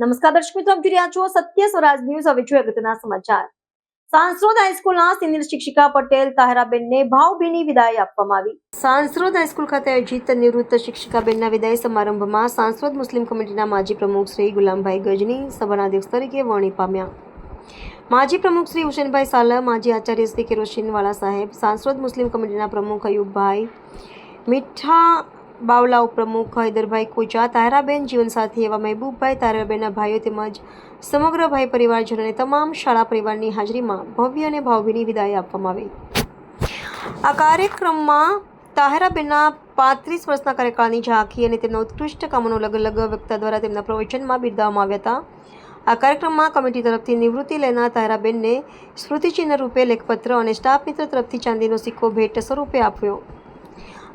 નમસ્કાર દર્શક મિત્રો, આપ જોઈ રહ્યા છો સત્ય સ્વરાજ ન્યૂઝ. હવે જોઈએ અગત્યના સમાચાર. સાંસરોદ હાઈસ્કૂલના સિનિયર શિક્ષિકા પટેલ તાહેરાબેનને ભાવભીની વિદાય આપવામાં આવી. સાંસરોદ હાઈસ્કૂલ ખાતે આયોજિત નિવૃત્ત શિક્ષિકાબેનના વિદાય સમારંભમાં સાંસરોદ મુસ્લિમ કમિટીના માજી પ્રમુખ શ્રી ગુલામભાઈ ગજની સભાના અધ્યક્ષ તરીકે વરણી પામ્યા. માજી પ્રમુખ શ્રી હુસેનભાઈ સાલહ, માજી આચાર્ય શ્રી કેરોસીનવાલા સાહેબ સાંસરોદ મુસ્લિમ કમિટીના પ્રમુખ અયુબભાઈ મીઠા બાવલા પ્રમુખ હૈદરભાઈ કોચા તારાબેન જીવનસાથી એવા મહેબૂબભાઈ, તારાબેનના ભાઈઓ તેમજ સમગ્ર ભાઈ પરિવારજનોને તમામ શાળા પરિવારની હાજરીમાં ભવ્ય અને ભાવભીની વિદાય આપવામાં આવી. આ કાર્યક્રમમાં તાહેરાબેનના પાંત્રીસ વર્ષના કાર્યકાળની ઝાંખી અને તેમના ઉત્કૃષ્ટ કામોનો અલગ અલગ વક્તા દ્વારા તેમના પ્રવચનમાં બિરદાવવામાં આવ્યા હતા. આ કાર્યક્રમમાં કમિટી તરફથી નિવૃત્તિ લેનાર તાહેરાબેનને સ્મૃતિચિહ્ન રૂપે લેખપત્ર અને સ્ટાફ મિત્ર તરફથી ચાંદીનો સિક્કો ભેટ સ્વરૂપે આપ્યો.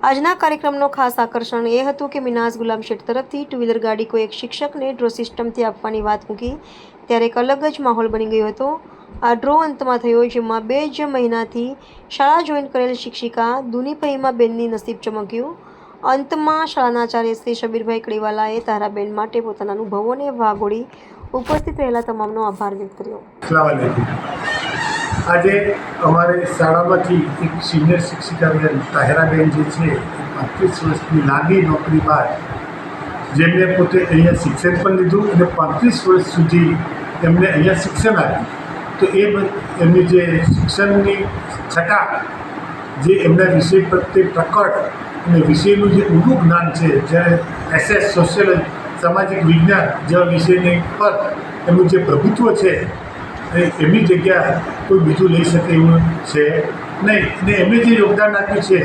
આજના કાર્યક્રમનો ખાસ આકર્ષણ એ હતું કે મિનાઝ ગુલામ શેઠ તરફથી ટુ વ્હીલર ગાડી કોઈ એક શિક્ષકને ડ્રો સિસ્ટમથી આપવાની વાત મૂકી. ત્યારે એક અલગ જ માહોલ બની ગયો હતો. આ ડ્રો અંતમાં થયો જેમાં બે જ મહિનાથી શાળા જોઈન કરેલ શિક્ષિકા દુનીપહીમાં બેનની નસીબ ચમક્યું. અંતમાં શાળાના આચાર્ય શ્રી શબીરભાઈ કડીવાલાએ તારાબેન માટે પોતાના અનુભવોને વાગોળી ઉપસ્થિત રહેલા તમામનો આભાર વ્યક્ત કર્યો. આજે અમારે શાળામાંથી એક સિનિયર શિક્ષિકા બેન તાહેરાબેન જે છે પાંત્રીસ વર્ષની લાંબી નોકરી બાદ જેમને પોતે અહીંયા શિક્ષણ પણ લીધું અને પાંત્રીસ વર્ષ સુધી એમને અહીંયા શિક્ષણ આપ્યું. તો એ એમની જે શિક્ષણની છટા જે એમના વિષય પ્રત્યે પ્રકટ અને વિષયનું જે ઊંડું જ્ઞાન છે, જ્યારે એસએસ સોશિયલ સામાજિક વિજ્ઞાન જેવા વિષયને પર એમનું જે પ્રભુત્વ છે એ એમની જગ્યા કોઈ બીજું લઈ શકે એવું છે? નહીં, અને એમણે જે યોગદાન આપ્યું છે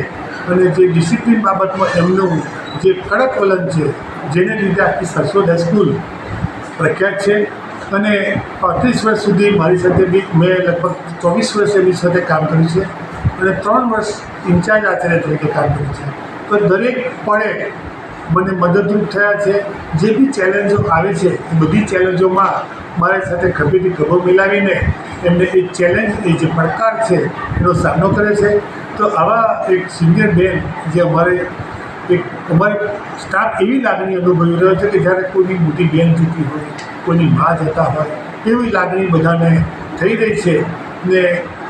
અને જે ડિસિપ્લિન બાબતમાં એમનું જે કડક વલણ છે, જેને લીધે આખી સરસ્વત હાઈસ્કૂલ પ્રખ્યાત છે. અને પાંત્રીસ વર્ષ સુધી મારી સાથે બી, મેં લગભગ ચોવીસ વર્ષ એમની સાથે કામ કર્યું છે અને ત્રણ વર્ષ ઇન્ચાર્જ આચાર્ય તરીકે કામ કર્યું છે. તો દરેક પળે મને મદદરૂપ થયા છે. જે બી ચેલેન્જો આવે છે, એ બધી ચેલેન્જોમાં મારી સાથે ખભેથી ખભો મિલાવીને એમને એ ચેલેન્જ, એ જે પડકાર છે, એનો સામનો કરે છે. તો આવા એક સિનિયર બેન જે અમારે એક, અમારે સ્ટાફ એવી લાગણી અનુભવી રહ્યો છે કે જ્યારે કોઈની મોટી બેન જતી હોય, કોઈની મા જતા હોય, એવી લાગણી બધાને થઈ રહી છે ને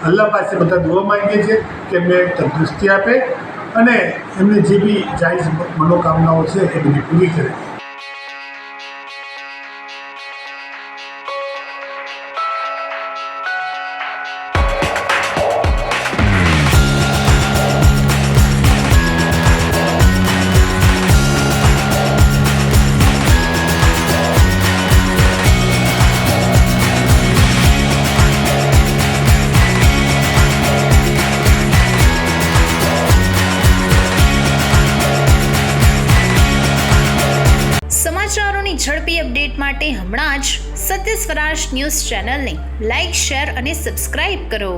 અલ્લાહ પાસે બધા દુઆ માંગીએ છીએ કે એમને તંદુરસ્તી આપે અને એમને જે બી જાહેર મનોકામનાઓ છે એ બધી પૂરી કરે. માટે હમણાં જ સત્ય સ્વરાજ ન્યૂઝ ચેનલને લાઇક શેર અને સબસ્ક્રાઇબ કરો.